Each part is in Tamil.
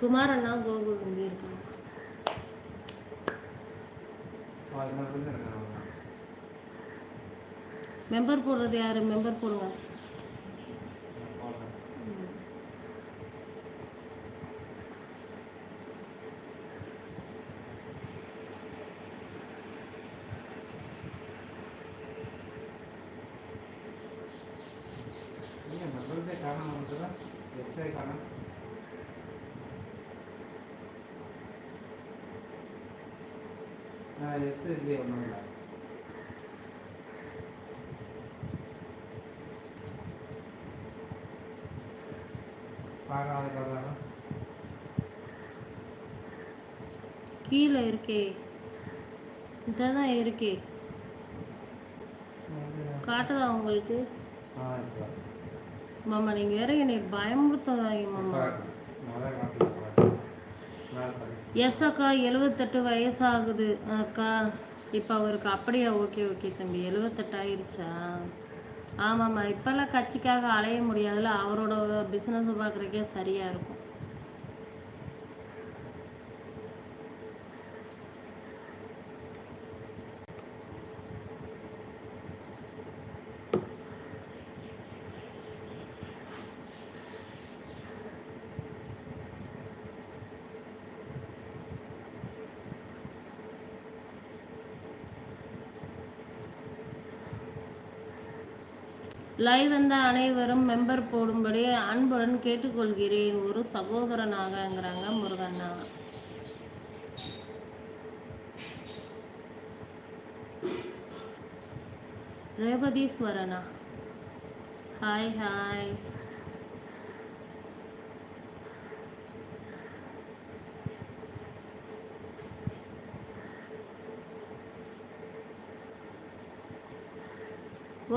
குமாரண்ணா கோகுல் தம்பி இருக்காங்க. மெம்பர் போடுறது யாரு? மெம்பர் போடுங்க. எஸ்ஐ காரணம். எஸ் இல்லையே ஒன்றும் இல்லை பார்க்காத கீழே இருக்கே இதான் இருக்கே காட்டுதா உங்களுக்கு? இப்போ மாமா நீங்க வேற என்னை பயமுறுத்தாதீங்க மாமா. எஸ் அக்கா எழுவத்தெட்டு வயசு ஆகுது அக்கா இப்போ அவருக்கு அப்படியா? ஓகே ஓகே தம்பி. எழுவத்தெட்டு ஆயிருச்சா? ஆமாம்மா இப்போல்லாம் கட்சிக்காக அலைய முடியாதுல்ல. அவரோட பிஸ்னஸ் பார்க்குறக்கே சரியாக இருக்கும். லைவ் வந்த அனைவரும் மெம்பர் போடும்படி அன்புடன் கேட்டுக்கொள்கிறேன். ஒரு சகோதரனாகங்கிறாங்க முருகண்ணா. ரேவதீஸ்வரனா? ஹாய் ஹாய்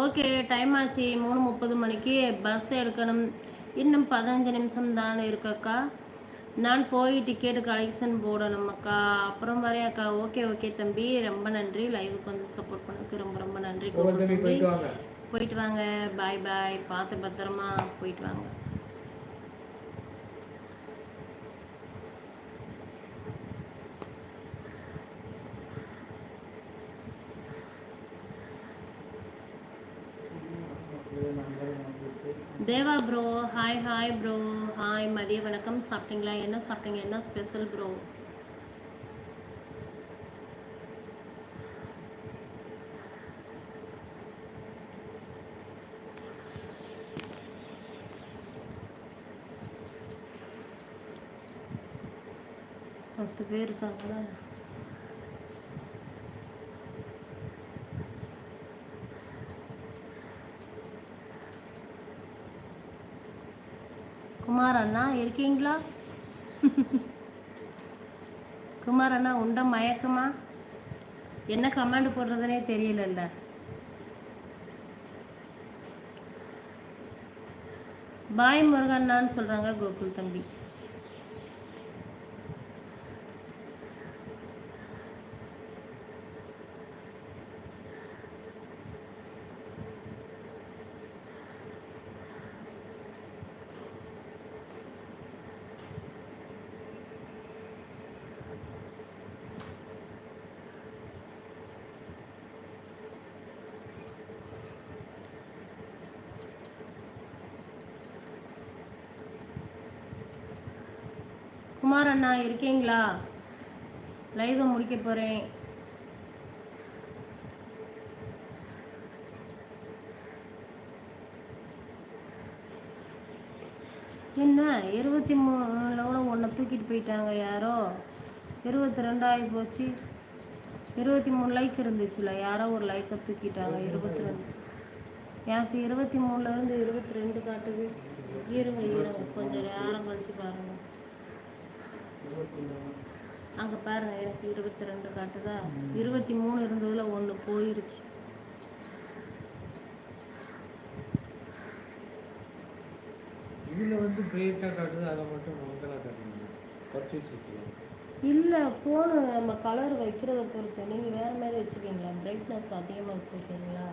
ஓகே டைம் ஆச்சு. மூணு முப்பது மணிக்கு பஸ் எடுக்கணும். இன்னும் பதினஞ்சு நிமிஷம் தான் இருக்கக்கா நான் போய் டிக்கெட் கலெக்ஷன் போடணும் அக்கா. அப்புறம் வரேன் அக்கா. ஓகே ஓகே தம்பி. ரொம்ப நன்றி. லைவுக்கு வந்து சப்போர்ட் பண்ணதுக்கு ரொம்ப ரொம்ப நன்றி. போயிட்டு வாங்க. பாய் பாய் பார்த்து பத்திரமா போயிட்டு வாங்க. Deva bro hi hi bro hi மதிய வணக்கம். சாப்பிட்டீங்களா? என்ன சாப்பிட்டீங்க? என்ன ஸ்பெஷல் ப்ரோ பத்து பேர் இருக்காங்களா? குமார் அண்ணா இருக்கீங்களா? குமார் அண்ணா உண்ட மயக்கமா? என்ன கமாண்ட் போடுறதுனே தெரியலல்ல. பாய் முருகண்ணான்னு சொல்கிறாங்க கோகுல் தம்பி. குமார் அண்ணா இருக்கீங்களா? லைவை முடிக்க போகிறேன் என்ன? இருபத்தி மூணுல கூட ஒன்றை தூக்கிட்டு போயிட்டாங்க யாரோ? இருபத்தி ரெண்டாகி போச்சு. இருபத்தி மூணு லைக் இருந்துச்சுல யாரோ ஒரு லைக்கை தூக்கிட்டாங்க. இருபத்தி ரெண்டு எனக்கு இருபத்தி மூணுல இருந்து இருபத்தி ரெண்டு காட்டுது. இருங்க இருங்க கொஞ்சம் நேரம் கழிச்சு பாருங்க. அங்க பாருங்க எனக்கு இருபத்தி ரெண்டு காட்டுதா? இருபத்தி மூணு இருந்ததுல ஒண்ணு போயிருச்சு. இதில் வந்து பிரைட்டாக காட்டுது அதை மட்டும் மங்கலாக காட்டுங்க. குறைச்சி வச்சுருக்கீங்க இல்ல ஃபோனு நம்ம கலர் வைக்கிறத பொறுத்து. நீங்க வேற மாதிரி வச்சுக்கீங்களா பிரைட்னஸ் அதிகமா வச்சிருக்கீங்களா?